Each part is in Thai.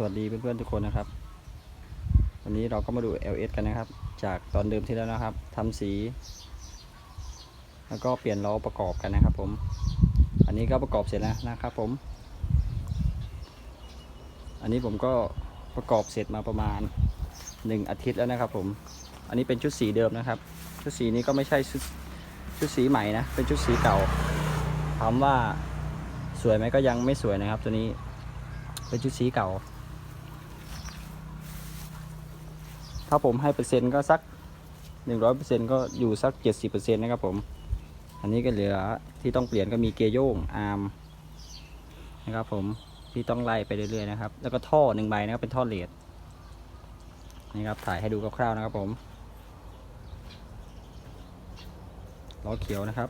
สวัสดีเพื่อนๆทุกคนนะครับ วันนี้เราก็มาดู LS กันนะครับ จากตอนเดิมที่แล้วนะครับทำสี แล้วก็เปลี่ยนล้อประกอบกันนะครับ ผม อันนี้ก็ประกอบเสร็จแล้วนะครับ ผม อันนี้ผมก็ประกอบเสร็จมาประมาณหนึ่งอาทิตย์แล้วนะครับ ผม อันนี้เป็นชุดสีเดิมนะครับ ชุดสีนี้ก็ไม่ใช่ชุดชุดสีใหม่นะ เป็นชุดสีเก่าถามว่าสวยไหมก็ยังไม่สวยนะครับ ตัวนี้เป็นชุดสีเก่า ถ้าผมให้เปอร์เซ็นต์ก็สักหนึ่งร้อยเปอร์เซ็นก็อยู่สักเจ็ดสิบเปอร์เซ็นนะครับผม อันนี้ก็เหลือที่ต้องเปลี่ยนก็มีเกียร์โยงอาร์มนะครับผมที่ต้องไล่ไปเรื่อยๆนะครับ แล้วก็ท่อหนึ่งใบนะครับเป็นท่อเลดนี่ครับถ่ายให้ดูคร่าวๆนะครับผมล้อเขียวนะครับ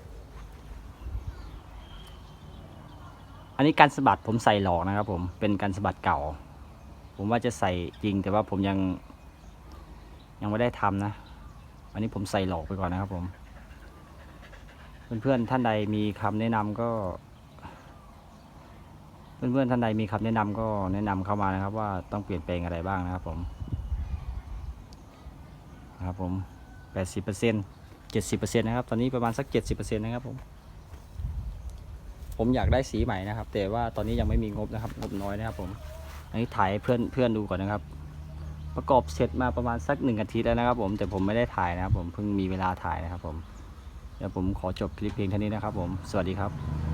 อันนี้การสะบัดผมใส่หลอกนะครับผมเป็นการสะบัดเก่า ผมว่าจะใส่จริงแต่ว่าผมยัง ยังไม่ได้ทำนะ อันนี้ผมใส่หลอกไปก่อนนะครับผมเพื่อนๆท่านใดมีคำแนะนำก็ เพื่อนๆท่านใดมีคำแนะนำก็แนะนำเข้ามานะครับ ว่าต้องเปลี่ยนแปลงอะไรบ้างนะครับผมนะครับผมแปดสิบเปอร์เซ็นต์เจ็ดสิบเปอร์เซ็นต์นะครับ ตอนนี้ประมาณสักเจ็ดสิบเปอร์เซ็นต์นะครับผม ผมอยากได้สีใหม่นะครับ แต่ว่าตอนนี้ยังไม่มีงบนะครับ งบน้อยนะครับผม อันนี้ถ่ายเพื่อนเพื่อนดูก่อนนะครับ ประกอบเสร็จมาประมาณสักหนึ่งอาทิตย์แล้วนะครับ ผมแต่ผมไม่ได้ถ่ายนะครับ ผมเพิ่งมีเวลาถ่ายนะครับ ผมเดี๋ยวผมขอจบคลิปเพียงเท่านี้นะครับ ผมสวัสดีครับ